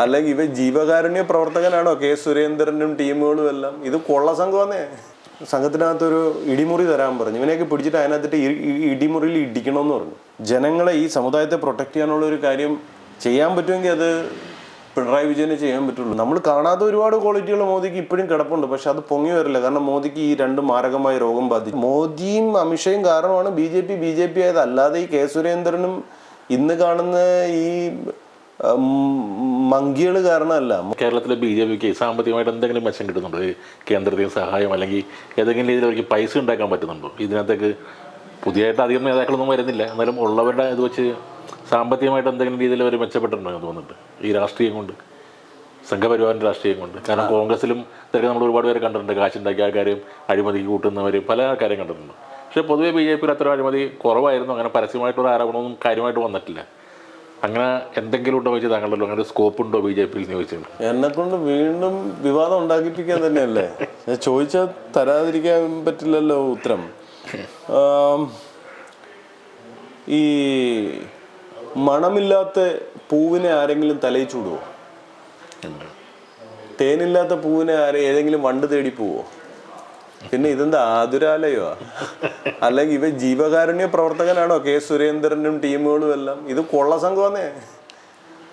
അല്ലെങ്കിൽ ഇവ ജീവകാരുണ്യ പ്രവർത്തകനാണോ? കെ സുരേന്ദ്രനും ടീമുകളും എല്ലാം. ഇത് കൊള്ള സംഘമെന്നേ. സംഘത്തിനകത്തൊരു ഇടിമുറി തരാൻ പറഞ്ഞു. ഇവനെയൊക്കെ പിടിച്ചിട്ട് അതിനകത്തിട്ട് ഇടിമുറിയിൽ ഇടിക്കണമെന്ന് പറഞ്ഞു. ജനങ്ങളെ ഈ സമുദായത്തെ പ്രൊട്ടക്ട് ചെയ്യാനുള്ള ഒരു കാര്യം ചെയ്യാൻ പറ്റുമെങ്കിൽ അത് പിണറായി വിജയനെ ചെയ്യാൻ പറ്റുള്ളൂ. നമ്മൾ കാണാത്ത ഒരുപാട് ക്വാളിറ്റികൾ മോദിക്ക് ഇപ്പോഴും കിടപ്പുണ്ട്. പക്ഷെ അത് പൊങ്ങി വരില്ല. കാരണം മോദിക്ക് ഈ രണ്ട് മാരകമായ രോഗം ബാധിച്ചു. മോദിയും അമിത്ഷയും കാരണമാണ് B J P B J P ആയത്. അല്ലാതെ ഈ കെ സുരേന്ദ്രനും ഇന്ന് കാണുന്ന ഈ മങ്കികൾ കാരണമല്ല. കേരളത്തിലെ ബി ജെ പിക്ക് സാമ്പത്തികമായിട്ട് എന്തെങ്കിലും മെച്ചം കിട്ടുന്നുണ്ടോ? കേന്ദ്രത്തിൽ സഹായം അല്ലെങ്കിൽ ഏതെങ്കിലും രീതിയിൽ അവർക്ക് പൈസ ഉണ്ടാക്കാൻ പറ്റുന്നുണ്ടോ? ഇതിനകത്തേക്ക് പുതിയതായിട്ട് അധികം നേതാക്കളൊന്നും വരുന്നില്ല. എന്നാലും ഉള്ളവരുടെ ഇത് വെച്ച് സാമ്പത്തികമായിട്ട് എന്തെങ്കിലും രീതിയിൽ അവർ മെച്ചപ്പെട്ടിട്ടുണ്ടോ എന്ന് തോന്നുന്നുണ്ട്. ഈ രാഷ്ട്രീയം കൊണ്ട് സംഘപരിവാറിന്റെ രാഷ്ട്രീയം കൊണ്ട്. കാരണം കോൺഗ്രസിലും ഇതൊക്കെ നമ്മൾ ഒരുപാട് പേര് കണ്ടിട്ടുണ്ട്. കാശുണ്ടാക്കിയ ആൾക്കാരും അഴിമതിക്ക് കൂട്ടുന്നവർ പല ആൾക്കാരെയും കണ്ടിട്ടുണ്ട്. പക്ഷേ പൊതുവേ ബി ജെ പിയിൽ അത്ര അഴിമതി കുറവായിരുന്നു. അങ്ങനെ പരസ്യമായിട്ടുള്ള ആരോപണമൊന്നും കാര്യമായിട്ട് വന്നിട്ടില്ല. അങ്ങനെ എന്തെങ്കിലും ഉണ്ടോ ചോദിച്ചത്? താങ്കളുടെ അങ്ങനെ സ്കോപ്പ് ഉണ്ടോ ബി ജെ പിയിൽ ചോദിച്ചത് എന്നെ കൊണ്ട് വീണ്ടും വിവാദം ഉണ്ടാക്കിപ്പിക്കാൻ തന്നെയല്ലേ? ഞാൻ ചോദിച്ചാൽ തരാതിരിക്കാൻ പറ്റില്ലല്ലോ ഉത്തരം. ഈ മണമില്ലാത്ത പൂവിനെ ആരെങ്കിലും തലയിൽ ചൂടുവോ തേനില്ലാത്ത പൂവിനെ ആരെ ഏതെങ്കിലും വണ്ട് തേടി പോവോ? പിന്നെ ഇതെന്താ? ആതുരാലയോ? അല്ലെങ്കിൽ ഇവ ജീവകാരുണ്യ പ്രവർത്തകനാണോ? കെ സുരേന്ദ്രനും ടീമുകളും എല്ലാം. ഇത് കൊള്ള സംഘമെന്നേ.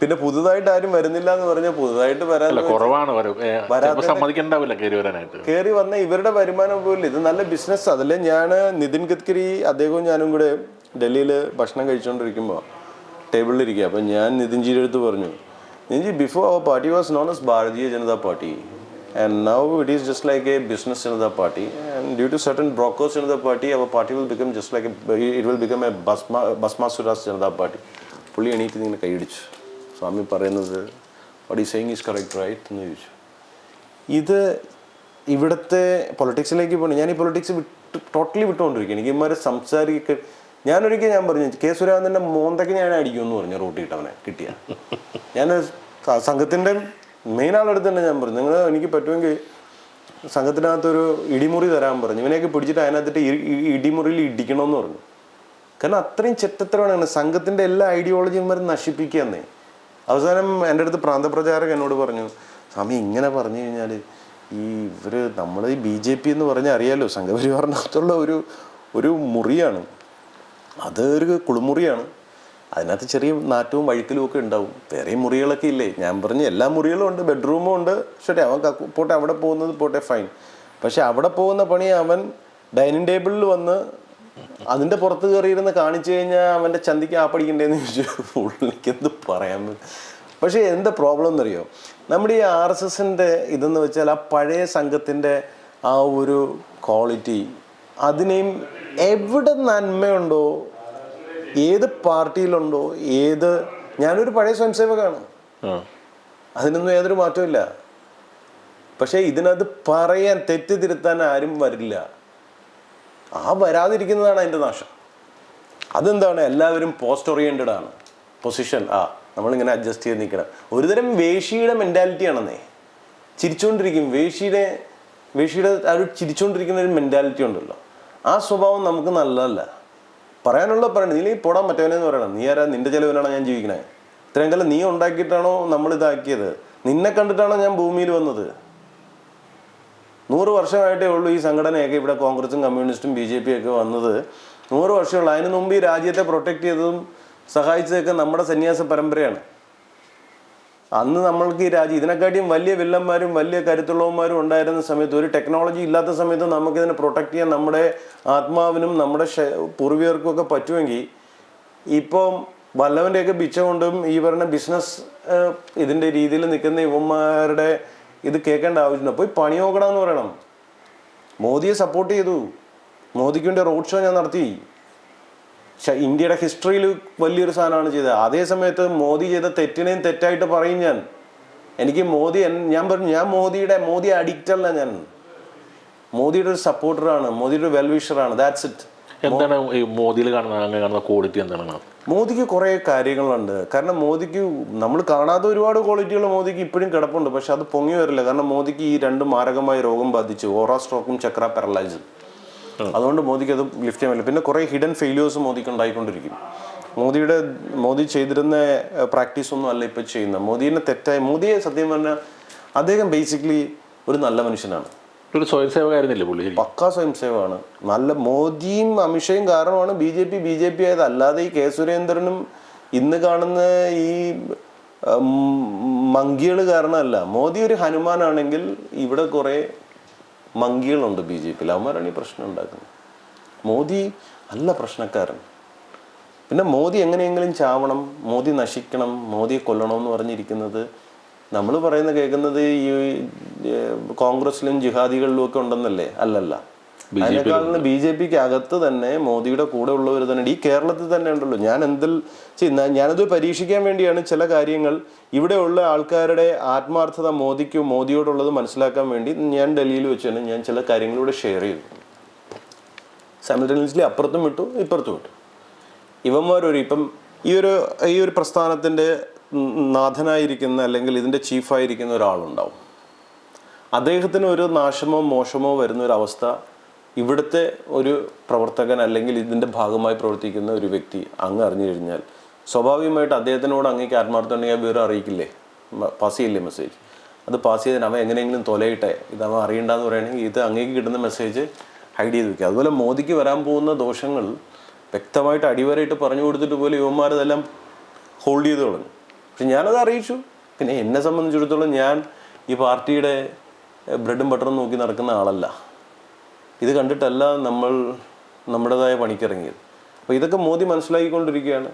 പിന്നെ പുതുതായിട്ട് ആരും വരുന്നില്ല എന്ന് പറഞ്ഞാൽ പുതുതായിട്ട് വരാൻ കുറവാണ്. കയറി വന്ന ഇവരുടെ വരുമാനം പോലും ഇത് നല്ല ബിസിനസ് അതല്ലേ ഞാൻ നിതിൻ ഗഡ്കരി അദ്ദേഹവും ഞാനും കൂടെ ഡൽഹിയിൽ ഭക്ഷണം കഴിച്ചുകൊണ്ടിരിക്കുമ്പോൾ ടേബിളിൽ ഇരിക്കുക അപ്പം ഞാൻ നിതിൻജിയുടെ അടുത്ത് പറഞ്ഞു Nitinji before our party was known as Bharatiya Janata party and is just like a business in the party. And due to certain brokers in the party, our party will become just like a, it will become a Basma, സുരാസ് Janata party. പുള്ളി എണീറ്റ് ഇങ്ങനെ കൈയടിച്ചു സ്വാമി പറയുന്നത് വട്ട് ഈ saying is correct right എന്ന് ചോദിച്ചു. ഇത് ഇവിടുത്തെ പൊളിറ്റിക്സിലേക്ക് പോകണം ഞാൻ ഈ പൊളിറ്റിക്സ് വിട്ട് ടോട്ടലി വിട്ടുകൊണ്ടിരിക്കുകയാണ്. എനിക്ക് ഇമാരെ സംസാരിക്ക ഞാനൊരിക്കൽ ഞാൻ പറഞ്ഞു കെ സുരാനന്ദന്റെ മോന്തയ്ക്ക് ഞാൻ അടിക്കുമെന്ന് പറഞ്ഞു റോട്ടിട്ടവനെ കിട്ടിയ ഞാൻ സംഘത്തിന്റെ മെയിൻ ആളെടുത്ത് തന്നെ ഞാൻ പറഞ്ഞു. നിങ്ങൾ എനിക്ക് പറ്റുമെങ്കിൽ സംഘത്തിനകത്തൊരു ഇടിമുറി തരാൻ പറഞ്ഞു. ഇവനെയൊക്കെ പിടിച്ചിട്ട് അതിനകത്തിട്ട് ഇടിമുറിയിൽ ഇടിക്കണമെന്ന് പറഞ്ഞു. കാരണം അത്രയും ചെറ്റത്തരമാണ് സംഘത്തിന്റെ എല്ലാ ഐഡിയോളജിയും വരെ നശിപ്പിക്കുകയെന്നേ അവസാനം എന്റെ അടുത്ത് പ്രാന്തപ്രചാരകൻ എന്നോട് പറഞ്ഞു സ്വാമി ഇങ്ങനെ പറഞ്ഞു കഴിഞ്ഞാൽ ഈ ഇവർ നമ്മൾ ഈ ബി ജെ പി എന്ന് പറഞ്ഞാൽ അറിയാമല്ലോ സംഘപരിവാറിനകത്തുള്ള ഒരു ഒരു മുറിയാണ്. അതൊരു കുളിമുറിയാണ്. അതിനകത്ത് ചെറിയ നാറ്റവും വഴുക്കലും ഒക്കെ ഉണ്ടാവും. വേറെ മുറികളൊക്കെ ഇല്ലേ? ഞാൻ പറഞ്ഞു എല്ലാ മുറികളും ഉണ്ട് ബെഡ്റൂമും ഉണ്ട്. ശരി അവൻ പോട്ടെ അവിടെ പോകുന്നത് പോട്ടെ ഫൈൻ പക്ഷെ അവിടെ പോകുന്ന പണി അവൻ ഡൈനിങ് ടേബിളിൽ വന്ന് അതിന്റെ പുറത്ത് കയറിയിരുന്ന് കാണിച്ചു കഴിഞ്ഞാൽ അവന്റെ ചന്തിക്ക് ആ പഠിക്കണ്ടേന്ന് ചോദിച്ചു. പുള്ളിക്ക് എന്ത് പറയാൻ പക്ഷേ എന്താ പ്രോബ്ലം എന്നറിയോ? നമ്മുടെ ഈ ആർ എസ് എസിന്റെ ഇതെന്ന് വെച്ചാൽ ആ പഴയ സംഘത്തിന്റെ ആ ഒരു ക്വാളിറ്റി അതിനെയും എവിടെ നന്മയുണ്ടോ ഏത് പാർട്ടിയിലുണ്ടോ ഏത് ഞാനൊരു പഴയ സ്വയംസേവകമാണ് ആ. അതിനൊന്നും യാതൊരു മാറ്റമില്ല പക്ഷേ ഇതിനകത്ത് പറയാൻ തെറ്റ് തിരുത്താൻ ആരും വരില്ല. ആ വരാതിരിക്കുന്നതാണ് അതിന്റെ നാശം. അതെന്താണ്? എല്ലാവരും പോസ്റ്റ് ഓറിയന്റഡ് ആണ്. പൊസിഷൻ ആ നമ്മളിങ്ങനെ അഡ്ജസ്റ്റ് ചെയ്ത് നിൽക്കണം. ഒരുതരം വേഷിയുടെ മെന്റാലിറ്റി ആണെന്നേ. ചിരിച്ചുകൊണ്ടിരിക്കും വേഷിയുടെ വേഷിയുടെ ആ ഒരു ചിരിച്ചുകൊണ്ടിരിക്കുന്ന ഒരു മെന്റാലിറ്റി ഉണ്ടല്ലോ. ആ സ്വഭാവം നമുക്ക് നല്ലതല്ല. പറയാനുള്ള പറയണം നീ പോടാൻ മറ്റവനെന്ന് പറയണം. നീ ആരാ? നിന്റെ ചെലവിനാണോ ഞാൻ ജീവിക്കണേ? ഇത്രയും കാലം നീ ഉണ്ടാക്കിയിട്ടാണോ നമ്മൾ ഇതാക്കിയത്? നിന്നെ കണ്ടിട്ടാണോ ഞാൻ ഭൂമിയിൽ വന്നത്? നൂറ് വർഷമായിട്ടേ ഉള്ളൂ ഈ സംഘടനയൊക്കെ ഇവിടെ കോൺഗ്രസും കമ്മ്യൂണിസ്റ്റും ബി ജെ പി ഒക്കെ വന്നത്. നൂറ് വർഷമുള്ളൂ അതിന് മുമ്പ് ഈ രാജ്യത്തെ പ്രൊട്ടക്ട് ചെയ്തതും സഹായിച്ചതൊക്കെ നമ്മുടെ സന്യാസ പരമ്പരയാണ്. അന്ന് നമ്മൾക്ക് ഈ രാജ്യം ഇതിനെക്കാട്ടിയും വലിയ വില്ലന്മാരും വലിയ കരുത്തുള്ളവന്മാരും ഉണ്ടായിരുന്ന സമയത്ത് ഒരു ടെക്നോളജി ഇല്ലാത്ത സമയത്ത് നമുക്കിതിനെ പ്രൊട്ടക്ട് ചെയ്യാൻ നമ്മുടെ ആത്മാവിനും നമ്മുടെ പൂർവികർക്കും ഒക്കെ പറ്റുമെങ്കിൽ ഇപ്പം വല്ലവന്റെയൊക്കെ ബിച്ച കൊണ്ടും ഈ പറഞ്ഞ ബിസിനസ് ഇതിന്റെ രീതിയിൽ നിൽക്കുന്ന യുവന്മാരുടെ ഇത് കേൾക്കേണ്ട ആവശ്യമില്ല. പോയി പണി നോക്കണമെന്ന് പറയണം. മോദിയെ സപ്പോർട്ട് ചെയ്തു. മോദിക്ക് വേണ്ടി റോഡ് ഷോ ഞാൻ നടത്തി. ഇന്ത്യയുടെ ഹിസ്റ്ററിയിൽ വലിയൊരു സാധനമാണ് ചെയ്തത്. അതേ സമയത്ത് മോദി ചെയ്ത തെറ്റിനെയും തെറ്റായിട്ട് പറയും ഞാൻ. എനിക്ക് മോദി ഞാൻ പറഞ്ഞു ഞാൻ മോദിയുടെ മോദി അഡിക്റ്റ് അല്ല ഞാൻ. മോദിയുടെ ഒരു സപ്പോർട്ടറാണ് മോദിയുടെ ഒരു വെൽവിഷറാണ് ദാറ്റ്സ് ഇറ്റ് എന്താണ് ഈ മോദിയിൽ കാണുന്ന അങ്ങനെ കാണുന്ന ക്വാളിറ്റി എന്താണ് മോദിക്ക് കുറേ കാര്യങ്ങളുണ്ട്. കാരണം മോദിക്ക് നമ്മൾ കാണാത്ത ഒരുപാട് ക്വാളിറ്റികൾ മോദിക്ക് ഇപ്പോഴും കിടപ്പുണ്ട്. പക്ഷെ അത് പൊങ്ങി വരില്ല. കാരണം മോദിക്ക് ഈ രണ്ട് മാരകമായ രോഗം ബാധിച്ചു. ഓറോ സ്ട്രോക്കും ചക്ര പാരലൈസും അതുകൊണ്ട് മോദിക്ക് അത് ലിഫ്റ്റ് ചെയ്യാൻ പറ്റില്ല. പിന്നെ കുറേ ഹിഡൻ ഫെയിലിയേഴ്സ് മോദിക്ക് ഉണ്ടായിക്കൊണ്ടിരിക്കും. മോദിയുടെ മോദി ചെയ്തിരുന്ന പ്രാക്ടീസ് ഒന്നും അല്ല ഇപ്പൊ ചെയ്യുന്നത് മോദിനെ തെറ്റായി മോദിയെ സത്യം പറഞ്ഞാൽ അദ്ദേഹം ബേസിക്കലി ഒരു നല്ല മനുഷ്യനാണ്. ഒരു സ്വയം സേവകമായിരുന്നില്ലേ പുള്ളി? പക്കാ സ്വയം സേവമാണ് നല്ല മോദിയും അമിത്ഷയും കാരണമാണ് B J P B J P ആയത് അല്ലാതെ ഈ കെ സുരേന്ദ്രനും ഇന്ന് കാണുന്ന ഈ മങ്കികൾ കാരണമല്ല. മോദി ഒരു ഹനുമാനാണെങ്കിൽ ഇവിടെ കുറേ മങ്കികളുണ്ട് ബി ജെ പിയിൽ. അവന്മാരാണ് ഈ പ്രശ്നം ഉണ്ടാക്കുന്നത്. മോദി അല്ല പ്രശ്നക്കാരൻ. പിന്നെ മോദി എങ്ങനെയെങ്കിലും ചാവണം മോദി നശിക്കണം മോദിയെ കൊല്ലണം എന്ന് പറഞ്ഞിരിക്കുന്നത് നമ്മൾ പറയുന്ന കേൾക്കുന്നത് ഈ കോൺഗ്രസ്സിലും ജിഹാദികളിലും ഒക്കെ ഉണ്ടെന്നല്ലേ? അല്ലല്ല. അതിനേക്കാളും ബി ജെ പിക്ക് അകത്ത് തന്നെ മോദിയുടെ കൂടെ ഉള്ളവർ തന്നെ ഈ കേരളത്തിൽ തന്നെ ഉണ്ടല്ലോ. ഞാൻ എന്തിൽ ഞാനത് പരീക്ഷിക്കാൻ വേണ്ടിയാണ് ചില കാര്യങ്ങൾ. ഇവിടെയുള്ള ആൾക്കാരുടെ ആത്മാർത്ഥത മോദിക്ക് മോദിയോടുള്ളത് മനസ്സിലാക്കാൻ വേണ്ടി ഞാൻ ഡൽഹിയിൽ വെച്ചാണ് ഞാൻ ചില കാര്യങ്ങളിലൂടെ ഷെയർ ചെയ്തു സൈമിൾട്ടേനിയസ്ലി അപ്പുറത്തും വിട്ടു ഇപ്പുറത്തും വിട്ടു. ഇവന്മാരൊരു ഇപ്പം ഈ ഒരു ഈ ഒരു പ്രസ്ഥാനത്തിന്റെ നാഥനായിരിക്കുന്ന അല്ലെങ്കിൽ ഇതിന്റെ ചീഫായിരിക്കുന്ന ഒരാളുണ്ടാവും. അദ്ദേഹത്തിന് ഒരു നാശമോ മോശമോ വരുന്ന ഒരു അവസ്ഥ ഇവിടുത്തെ ഒരു പ്രവർത്തകൻ അല്ലെങ്കിൽ ഇതിന്റെ ഭാഗമായി പ്രവർത്തിക്കുന്ന ഒരു വ്യക്തി അങ്ങ് അറിഞ്ഞു കഴിഞ്ഞാൽ സ്വാഭാവികമായിട്ട് അദ്ദേഹത്തിനോട് അങ്ങേക്ക് ആത്മാർത്ഥം ഉണ്ടെങ്കിൽ വിവരം അറിയിക്കില്ലേ? പാസ് ചെയ്യില്ലേ മെസ്സേജ് അത് പാസ് ചെയ്തതിന് അവൻ എങ്ങനെയെങ്കിലും തൊലയിട്ടെ. ഇത് അവൻ അറിയണ്ടെന്ന് പറയുകയാണെങ്കിൽ ഇത് അങ്ങേക്ക് കിട്ടുന്ന മെസ്സേജ് ഹൈഡ് ചെയ്ത് വെക്കുക. അതുപോലെ മോദിക്ക് വരാൻ പോകുന്ന ദോഷങ്ങൾ വ്യക്തമായിട്ട് അടിവരായിട്ട് പറഞ്ഞു കൊടുത്തിട്ട് പോലും യുവന്മാരതെല്ലാം ഹോൾഡ് ചെയ്ത് തുടങ്ങും പക്ഷെ ഞാനത് അറിയിച്ചു. പിന്നെ എന്നെ സംബന്ധിച്ചിടത്തോളം ഞാൻ ഈ പാർട്ടിയുടെ ബ്രെഡും ബട്ടറും നോക്കി നടക്കുന്ന ആളല്ല. ഇത് കണ്ടിട്ടല്ല നമ്മൾ നമ്മുടേതായ പണിക്കിറങ്ങിയത്. അപ്പോൾ ഇതൊക്കെ മോദി മനസ്സിലാക്കിക്കൊണ്ടിരിക്കുകയാണ്.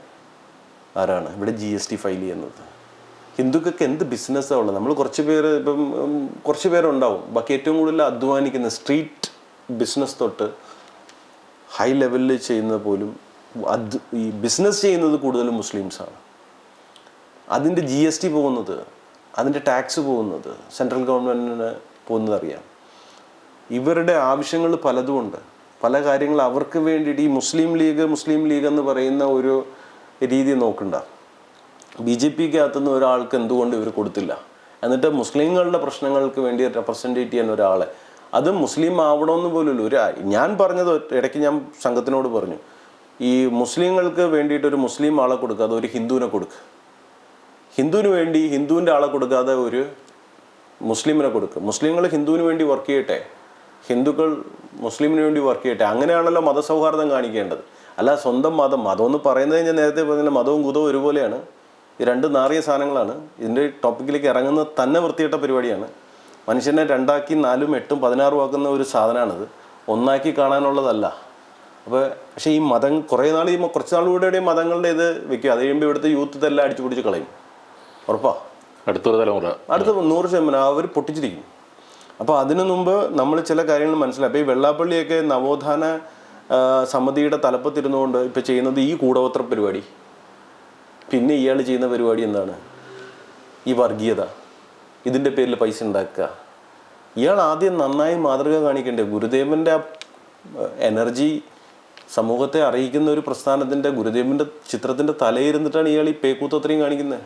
ആരാണ്? ഇവിടെ ജി എസ് ടി ഫയൽ ചെയ്യുന്നത്. ഹിന്ദുക്കൾക്ക് എന്ത് ബിസിനസ്സാണ് ഉള്ളത്? നമ്മൾ കുറച്ച് പേര് ഇപ്പം കുറച്ച് പേരുണ്ടാവും. ബാക്കി ഏറ്റവും കൂടുതൽ അധ്വാനിക്കുന്ന സ്ട്രീറ്റ് ബിസിനസ് തൊട്ട് ഹൈ ലെവലിൽ ചെയ്യുന്ന പോലും അത് ഈ ബിസിനസ് ചെയ്യുന്നത് കൂടുതലും മുസ്ലിംസാണ് അതിന്റെ ജി എസ് ടി പോകുന്നത് അതിന്റെ ടാക്സ് പോകുന്നത് സെൻട്രൽ ഗവൺമെന്റിന് പോകുന്നത് അറിയാം. ഇവരുടെ ആവശ്യങ്ങൾ പലതുമുണ്ട് പല കാര്യങ്ങൾ അവർക്ക് വേണ്ടിയിട്ട് ഈ മുസ്ലിം ലീഗ് മുസ്ലിം ലീഗ് എന്ന് പറയുന്ന ഒരു രീതി നോക്കണ്ട. ബി ജെ പിക്ക് അകത്തുനിന്ന് ഒരാൾക്ക് എന്തുകൊണ്ട് ഇവർ കൊടുത്തില്ല? എന്നിട്ട് മുസ്ലിങ്ങളുടെ പ്രശ്നങ്ങൾക്ക് വേണ്ടി റെപ്രസെന്റേറ്റ് ചെയ്യാൻ ഒരാളെ. അത് മുസ്ലിം ആവണമെന്ന് പോലുമില്ല. ഒരു ഞാൻ പറഞ്ഞത് ഇടയ്ക്ക് ഞാൻ സംഘത്തിനോട് പറഞ്ഞു. ഈ മുസ്ലിങ്ങൾക്ക് വേണ്ടിയിട്ട് ഒരു മുസ്ലിം ആളെ കൊടുക്കാതെ ഒരു ഹിന്ദുവിനെ കൊടുക്കുക ഹിന്ദുവിന് വേണ്ടി ഹിന്ദുവിന്റെ ആളെ കൊടുക്കാതെ ഒരു മുസ്ലിമിനെ കൊടുക്കുക മുസ്ലിങ്ങൾ ഹിന്ദുവിന് വേണ്ടി വർക്ക് ചെയ്യട്ടെ? ഹിന്ദുക്കൾ മുസ്ലിമിന് വേണ്ടി വർക്ക് ചെയ്യട്ടെ. അങ്ങനെയാണല്ലോ മതസൗഹാർദ്ദം കാണിക്കേണ്ടത്. അല്ല സ്വന്തം മതം. മതം എന്ന് പറയുന്നത് ഞാൻ നേരത്തെ പറഞ്ഞ മതവും കുതവും ഒരുപോലെയാണ്. ഈ രണ്ട് നാറിയ സാധനങ്ങളാണ്. ഇതിന്റെ ടോപ്പിക്കിലേക്ക് ഇറങ്ങുന്നത് തന്നെ വൃത്തിയിട്ട പരിപാടിയാണ്. മനുഷ്യനെ രണ്ടാക്കി നാലും എട്ടും പതിനാറും ആക്കുന്ന ഒരു സാധനമാണിത്. ഒന്നാക്കി കാണാനുള്ളതല്ല. അപ്പോൾ പക്ഷേ ഈ മതം കുറേ നാൾ ഈ കുറച്ച് നാൾ കൂടെ മതങ്ങളുടെ ഇത് വെക്കുക അത് കഴിയുമ്പോൾ ഇവിടുത്തെ യൂത്ത് ഇതെല്ലാം അടിച്ചു പിടിച്ച് കളയും. ഉറപ്പാ? അടുത്തൊരു തലമുറ. അടുത്ത നൂറ് ശതമാനം അവർ പൊട്ടിച്ചിരിക്കും. അപ്പോൾ അതിനു മുമ്പ് നമ്മൾ ചില കാര്യങ്ങൾ മനസ്സിലായി. ഈ വെള്ളാപ്പള്ളിയൊക്കെ നവോത്ഥാന സമിതിയുടെ തലപ്പത്തിരുന്നുകൊണ്ട് ഇപ്പോൾ ചെയ്യുന്നത് ഈ കൂടോത്ര പരിപാടി. പിന്നെ ഇയാൾ ചെയ്യുന്ന പരിപാടി എന്താണ്? ഈ വർഗീയത. ഇതിന്റെ പേരിൽ പൈസ ഉണ്ടാക്കുക. ഇയാൾ ആദ്യം നന്നായി മാതൃക കാണിക്കണ്ടേ ഗുരുദേവന്റെ ആ എനർജി സമൂഹത്തെ അറിയിക്കുന്ന ഒരു പ്രസ്ഥാനത്തിന്റെ ഗുരുദേവന്റെ ചിത്രത്തിന്റെ തലയിരുന്നിട്ടാണ് ഇയാൾ ഈ പേക്കൂത്തത്രയും കാണിക്കുന്നത്.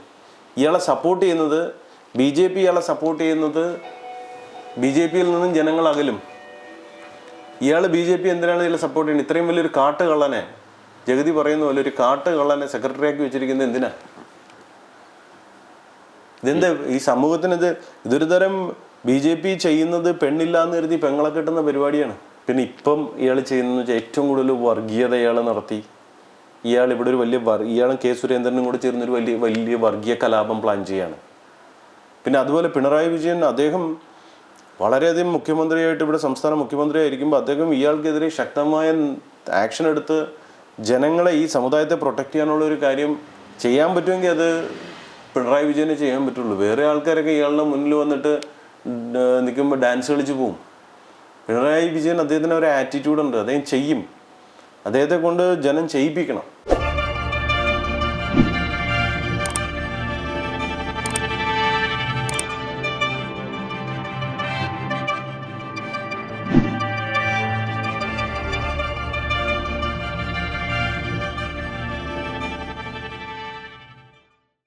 ഇയാളെ സപ്പോർട്ട് ചെയ്യുന്നത് ബി ജെ പി ഇയാളെ സപ്പോർട്ട് ചെയ്യുന്നത് ബി ജെ പിയിൽ നിന്നും ജനങ്ങൾ അകലും. ഇയാൾ ബി ജെ പി എന്തിനാണ് ഇതിൽ സപ്പോർട്ട് ചെയ്യുന്നത്? ഇത്രയും വലിയൊരു കാട്ട് കള്ളനെ ജഗതി പറയുന്ന പോലെ ഒരു കാട്ട് കള്ളനെ സെക്രട്ടറി ആക്കി വെച്ചിരിക്കുന്നത് എന്തിനാ? ഇതെന്താ ഈ സമൂഹത്തിന് ഇത് ഇതൊരു തരം ബി ജെ പി ചെയ്യുന്നത് പെണ്ണില്ല എന്ന് കരുതി പെങ്ങളെ കിട്ടുന്ന പരിപാടിയാണ്. പിന്നെ ഇപ്പം ഇയാൾ ചെയ്യുന്ന ഏറ്റവും കൂടുതൽ വർഗീയത ഇയാൾ നടത്തി. ഇയാൾ ഇവിടെ ഒരു വലിയ ഇയാളും കെ സുരേന്ദ്രനും കൂടെ ചേർന്നൊരു വലിയ വലിയ വർഗീയ കലാപം പ്ലാൻ ചെയ്യാണ്. പിന്നെ അതുപോലെ പിണറായി വിജയൻ അദ്ദേഹം വളരെയധികം മുഖ്യമന്ത്രിയായിട്ട് ഇവിടെ സംസ്ഥാന മുഖ്യമന്ത്രിയായിരിക്കുമ്പോൾ അദ്ദേഹം ഇയാൾക്കെതിരെ ശക്തമായ ആക്ഷൻ എടുത്ത് ജനങ്ങളെ ഈ സമുദായത്തെ പ്രൊട്ടക്റ്റ് ചെയ്യാനുള്ള ഒരു കാര്യം ചെയ്യാൻ പറ്റുമെങ്കിൽ അത് പിണറായി വിജയനെ ചെയ്യാൻ പറ്റുള്ളൂ. വേറെ ആൾക്കാരൊക്കെ ഇയാളുടെ മുന്നിൽ വന്നിട്ട് നിൽക്കുമ്പോൾ ഡാൻസ് കളിച്ച് പോവും. പിണറായി വിജയൻ അദ്ദേഹത്തിന് ഒരു ആറ്റിറ്റ്യൂഡ് ഉണ്ട്. അദ്ദേഹം ചെയ്യും. അദ്ദേഹത്തെ കൊണ്ട് ജനം ചെയ്യിപ്പിക്കണം.